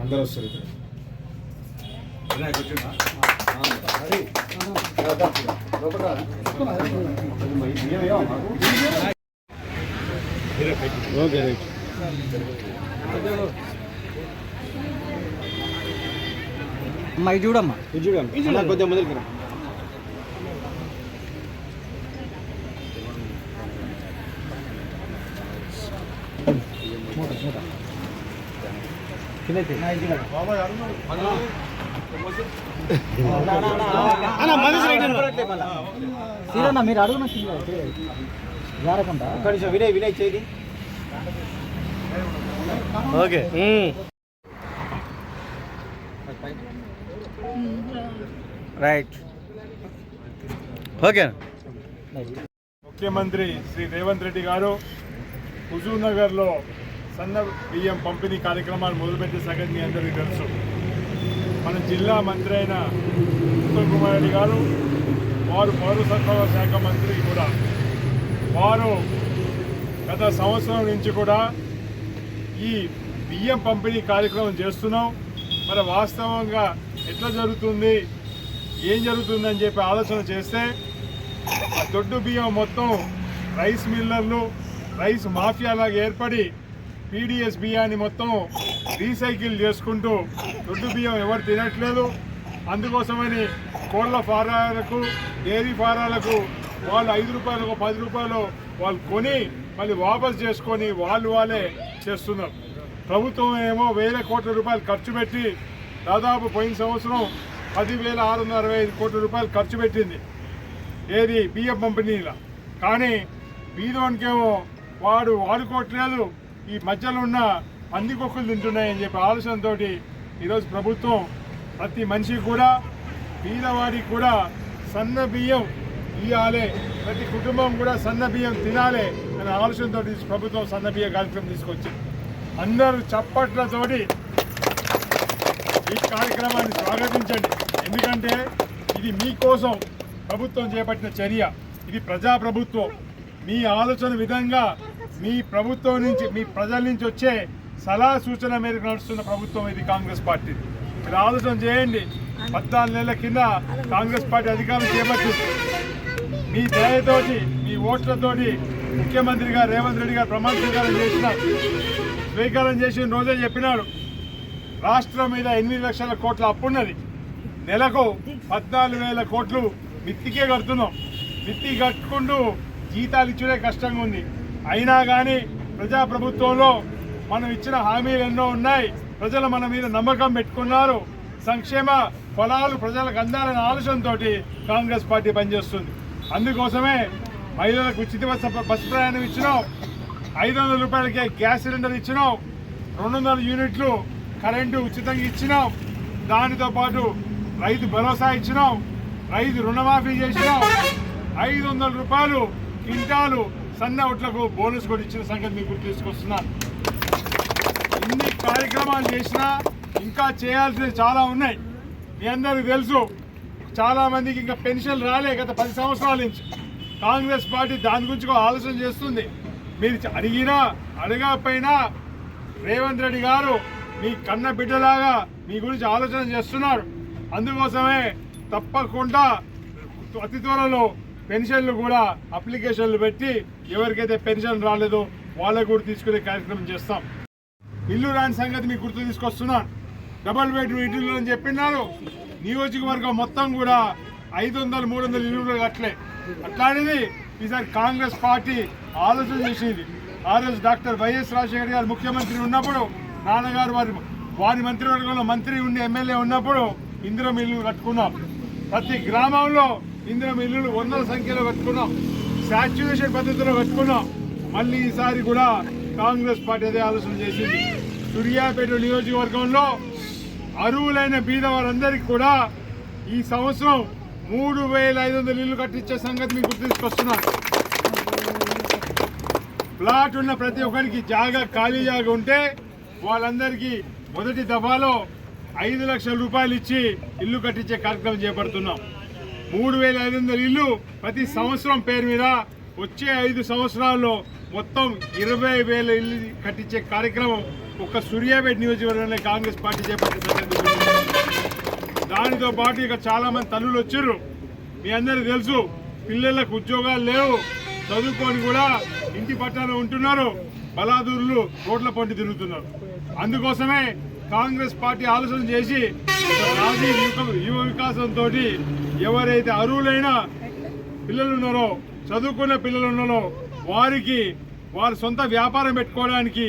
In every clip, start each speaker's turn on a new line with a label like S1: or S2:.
S1: అందరూ వస్తారు ఇక్కడ ఓకే రైట్
S2: అమ్మా ఇది చూడమ్మా.
S1: ఇది అన్న కొద్దిగా మొదలుకి రా
S2: మీరు అడుగున జారకుండా.
S1: వినయ్ వినయ్ చేయి. ఓకే.
S2: రైట్. ఓకే.
S1: ముఖ్యమంత్రి శ్రీ రేవంత్ రెడ్డి గారు హుజూర్ నగర్లో సన్న బియ్యం పంపిణీ కార్యక్రమాలు మొదలుపెట్టే సంగతి మీ అందరికీ తెలుసు. మన జిల్లా మంత్రి అయిన ఉత్తమ్ కుమార్ రెడ్డి గారు వారు పౌర సరఫరా శాఖ మంత్రి కూడా. వారు గత సంవత్సరం నుంచి కూడా ఈ బియ్యం పంపిణీ కార్యక్రమం చేస్తున్నాం. మరి వాస్తవంగా ఎట్లా జరుగుతుంది? ఏం జరుగుతుందని చెప్పి ఆలోచన చేస్తే ఆ దొడ్డు బియ్యం మొత్తం రైస్ మిల్లర్లు రైస్ మాఫియాలాగా ఏర్పడి పీడిఎస్ బియ్యాన్ని మొత్తం రీసైకిల్ చేసుకుంటూ దొడ్డు బియ్యం ఎవరు తినట్లేదు. అందుకోసమని కోళ్ళ ఫారాలకు డైరీ ఫారాలకు వాళ్ళు ఐదు రూపాయలకు పది రూపాయలు వాళ్ళు కొని మళ్ళీ వాపస్ చేసుకొని వాళ్ళు వాళ్ళే చేస్తున్నారు ప్రభుత్వం ఏమో వేల కోట్ల రూపాయలు ఖర్చు పెట్టి దాదాపు పోయిన సంవత్సరం పదివేల ఆరు వందల అరవై ఐదు కోట్ల రూపాయలు ఖర్చు పెట్టింది. ఏది బియ్యం పంపిణీల? కానీ బీదోనికేమో వాడు వాడుకోవట్లేదు. ఈ మధ్యలో ఉన్న పందికొక్కులు తింటున్నాయని చెప్పి ఆలోచనతో ఈరోజు ప్రభుత్వం ప్రతి మనిషికి కూడా బీదవాడికి కూడా సన్న బియ్యం ఇవ్వాలి ప్రతి కుటుంబం కూడా సన్న బియ్యం తినాలి. అనే ఆలోచనతో ప్రభుత్వం సన్న కార్యక్రమం తీసుకొచ్చింది. అందరూ చప్పట్లతోటి ఈ కార్యక్రమాన్ని స్వాగతించండి. ఎందుకంటే ఇది మీకోసం ప్రభుత్వం చేపట్టిన చర్య. ఇది ప్రజా ప్రభుత్వం మీ ఆలోచన విధంగా మీ ప్రభుత్వం నుంచి మీ ప్రజల నుంచి వచ్చే సలహా సూచన మేరకు నడుస్తున్న ప్రభుత్వం ఇది కాంగ్రెస్ పార్టీ. మీరు ఆలోచన చేయండి. పద్నాలుగు నెలల కింద కాంగ్రెస్ పార్టీ అధికారం చేపట్టింది. మీ దయతోటి మీ ఓట్లతోటి ముఖ్యమంత్రి గారు రేవంత్ రెడ్డి గారు ప్రమాణ స్వీకారం చేసిన స్వీకారం చేసిన రోజే చెప్పినాడు. రాష్ట్రం మీద ఎనిమిది లక్షల కోట్ల అప్పున్నది. నెలకు పద్నాలుగు వేల కోట్లు మిత్తికే కడుతున్నాం. మిత్తి కట్టుకుంటూ జీతాలు ఇచ్చడే కష్టంగా ఉంది. అయినా కానీ ప్రజాప్రభుత్వంలో మనం ఇచ్చిన హామీలు ఎన్నో ఉన్నాయి. ప్రజలు మన మీద నమ్మకం పెట్టుకున్నారు. సంక్షేమ ఫలాలు ప్రజలకు అందాలనే ఆలోచనతోటి కాంగ్రెస్ పార్టీ పనిచేస్తుంది. అందుకోసమే మహిళలకు ఉచిత బస్సు బస్సు ప్రయాణం ఇచ్చినాం. ఐదు వందల రూపాయలకే గ్యాస్ సిలిండర్ ఇచ్చినాం. రెండు వందల యూనిట్లు కరెంటు ఉచితంగా ఇచ్చినాం. దానితో పాటు రైతు భరోసా ఇచ్చినాం. రైతు రుణమాఫీ చేసినాం. ఐదు వందల రూపాయలు క్వింటాలు సన్న ఒట్లకు బోనస్ కూడా ఇచ్చిన సంగతి మీకు గుర్తు తీసుకొస్తున్నాను ఇన్ని కార్యక్రమాలు చేసినా ఇంకా చేయాల్సినవి చాలా ఉన్నాయి. మీ అందరికీ తెలుసు. చాలామందికి ఇంకా పెన్షన్ రాలే గత పది సంవత్సరాల నుంచి. కాంగ్రెస్ పార్టీ దాని గురించి ఆలోచన చేస్తుంది. మీరు అడిగినా అడగకపోయినా రేవంత్ రెడ్డి గారు మీ కన్న బిడ్డలాగా మీ గురించి ఆలోచన చేస్తున్నారు. అందుకోసమే తప్పకుండా అతి త్వరలో పెన్షన్లు కూడా అప్లికేషన్లు పెట్టి ఎవరికైతే పెన్షన్ రాలేదో వాళ్ళకు కూడా తీసుకునే కార్యక్రమం చేస్తాం. ఇల్లు రాని సంగతి మీకు గుర్తు తీసుకొస్తున్నాను. డబల్ బెడ్రూమ్ ఇల్లు అని చెప్పినారు. నియోజకవర్గం మొత్తం కూడా ఐదు వందలు మూడు వందలు ఇల్లు కట్టలే. అట్లాంటిది ఈసారి కాంగ్రెస్ పార్టీ ఆలోచన చేసింది. ఆ రోజు డాక్టర్ వైఎస్ రాజశేఖర్ గారు ముఖ్యమంత్రి ఉన్నప్పుడు నాన్నగారు వారి వారి మంత్రివర్గంలో మంత్రి ఉండి ఎమ్మెల్యే ఉన్నప్పుడు ఇందిరం ఇల్లు కట్టుకున్నాం. ప్రతి గ్రామంలో ఇందిరం ఇల్లులు వందల సంఖ్యలో కట్టుకున్నాం. శాచ్యురేషన్ పద్ధతిలో కట్టుకున్నాం. మళ్ళీ ఈసారి కూడా కాంగ్రెస్ పార్టీ అదే ఆలోచన చేసింది. సూర్యాపేట నియోజకవర్గంలో అరువులైన బీద వారందరికీ కూడా ఈ సంవత్సరం మూడు వేల ఐదు వందల ఇల్లు కట్టించే సంగతి మీకు తీసుకొస్తున్నాను ప్లాట్ ఉన్న ప్రతి ఒక్కరికి జాగా ఖాళీ జాగా ఉంటే వాళ్ళందరికీ మొదటి దఫాలో ఐదు లక్షల రూపాయలు ఇచ్చి ఇల్లు కట్టించే కార్యక్రమం చేపడుతున్నాం. మూడు వేల ఐదు వందల ఇల్లు ప్రతి సంవత్సరం పేరు మీద వచ్చే ఐదు సంవత్సరాల్లో మొత్తం ఇరవై వేల ఇల్లు కట్టించే కార్యక్రమం ఒక సూర్యాపేట నియోజకవర్గంలో కాంగ్రెస్ పార్టీ చేపట్టిన దానితో పాటు ఇక చాలా మంది తల్లులు వచ్చారు. మీ అందరికీ తెలుసు పిల్లలకు ఉద్యోగాలు లేవు. చదువుకొని కూడా ఇంటి పట్టాన ఉంటున్నారు. బలాదూరులు రోడ్ల పండి తిరుగుతున్నారు. అందుకోసమే కాంగ్రెస్ పార్టీ ఆలోచన చేసి ఒక యువ వికాసంతో ఎవరైతే అర్హులైన పిల్లలు ఉన్నారో చదువుకున్న పిల్లలు ఉన్నారో వారికి వారి సొంత వ్యాపారం పెట్టుకోవడానికి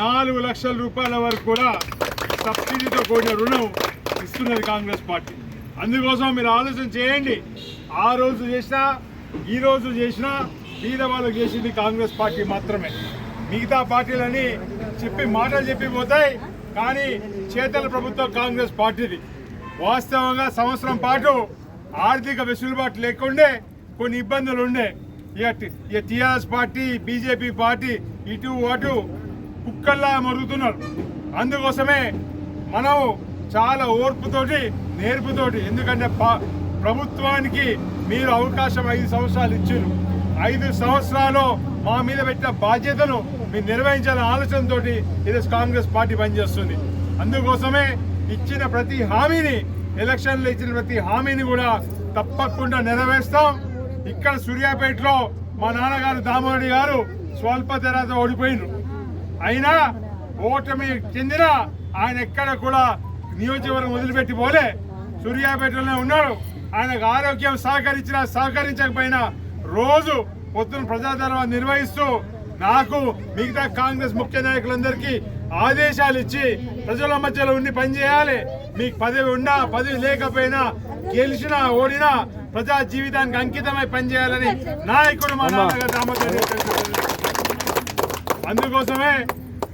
S1: నాలుగు లక్షల రూపాయల వరకు కూడా సబ్సిడీతో కూడిన రుణం ఇస్తున్నది కాంగ్రెస్ పార్టీ. అందుకోసం మీరు ఆలోచన చేయండి. ఆ రోజు చేసినా ఈ రోజు చేసినా బీద వాళ్ళకు చేసింది కాంగ్రెస్ పార్టీ మాత్రమే. మిగతా పార్టీలని చెప్పి మాటలు చెప్పి పోతాయి కానీ చేతల ప్రభుత్వం కాంగ్రెస్ పార్టీది. వాస్తవంగా సంవత్సరం పాటు ఆర్థిక వెసులుబాటు లేకుండే కొన్ని ఇబ్బందులు ఉండే. ఇక ఇక టీఆర్ఎస్ పార్టీ బీజేపీ పార్టీ ఇటు అటు కుక్కల్లా మరుగుతున్నారు. అందుకోసమే మనం చాలా ఓర్పుతోటి నేర్పుతోటి ఎందుకంటే ప- ప్రభుత్వానికి మీరు అవకాశం ఐదు సంవత్సరాలు ఇచ్చారు. ఐదు సంవత్సరాలు మా మీద పెట్టిన బాధ్యతను మీరు నిర్వహించాలనే ఆలోచనతో ఈరోజు కాంగ్రెస్ పార్టీ పనిచేస్తుంది. అందుకోసమే ఇచ్చిన ప్రతి హామీని ఎలక్షన్లో ఇచ్చిన ప్రతి హామీని కూడా తప్పకుండా నెరవేర్స్తాం. ఇక్కడ సూర్యాపేటలో మా నాన్నగారు దామోడి గారు స్వల్ప తెరాత ఓడిపోయినారు. అయినా ఓటమి చెందిన ఆయన ఎక్కడ కూడా నియోజకవర్గం వదిలిపెట్టి పోలే. సూర్యాపేటలోనే ఉన్నాడు. ఆయనకు ఆరోగ్యం సహకరించినా సహకరించకపోయినా రోజు పొద్దున ప్రజాధర్మం నిర్వహిస్తూ నాకు మిగతా కాంగ్రెస్ ముఖ్య నాయకులందరికీ ఆదేశాలు ఇచ్చి ప్రజల మధ్యలో ఉండి పనిచేయాలి మీకు పదవి ఉన్నా పదవి లేకపోయినా గెలిచినా ఓడినా ప్రజా జీవితానికి అంకితమై పనిచేయాలని నాయకుడు మా నాన్నగారు దామోదర్ అందుకోసమే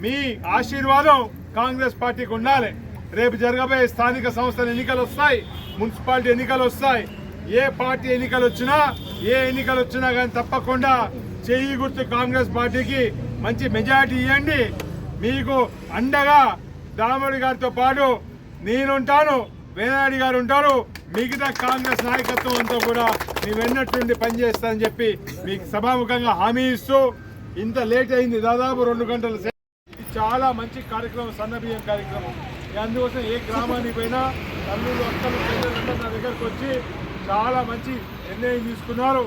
S1: మీ ఆశీర్వాదం కాంగ్రెస్ పార్టీకి ఉండాలి. రేపు జరగబోయే స్థానిక సంస్థల ఎన్నికలు వస్తాయి మున్సిపాలిటీ ఎన్నికలు వస్తాయి. ఏ పార్టీ ఎన్నికలు వచ్చినా ఏ ఎన్నికలు వచ్చినా కానీ తప్పకుండా చెయ్యి గుర్తు కాంగ్రెస్ పార్టీకి మంచి మెజారిటీ ఇవ్వండి. మీకు అండగా దామోడి గారితో పాటు నేనుంటాను వేనాడి గారు ఉంటారు మిగతా కాంగ్రెస్ నాయకత్వం అంతా కూడా మేము ఎన్నట్టుండి పనిచేస్తానని చెప్పి మీకు సభాముఖంగా హామీ ఇస్తూ ఇంత లేట్ అయింది దాదాపు రెండు గంటల సేపు. చాలా మంచి కార్యక్రమం సన్నబియ్యం కార్యక్రమం. అందుకోసం ఏ గ్రామానికి పోయినా తల్లులు అక్కలు పిల్లలందరూ నా దగ్గరకు వచ్చి చాలా మంచి నిర్ణయం తీసుకున్నారు.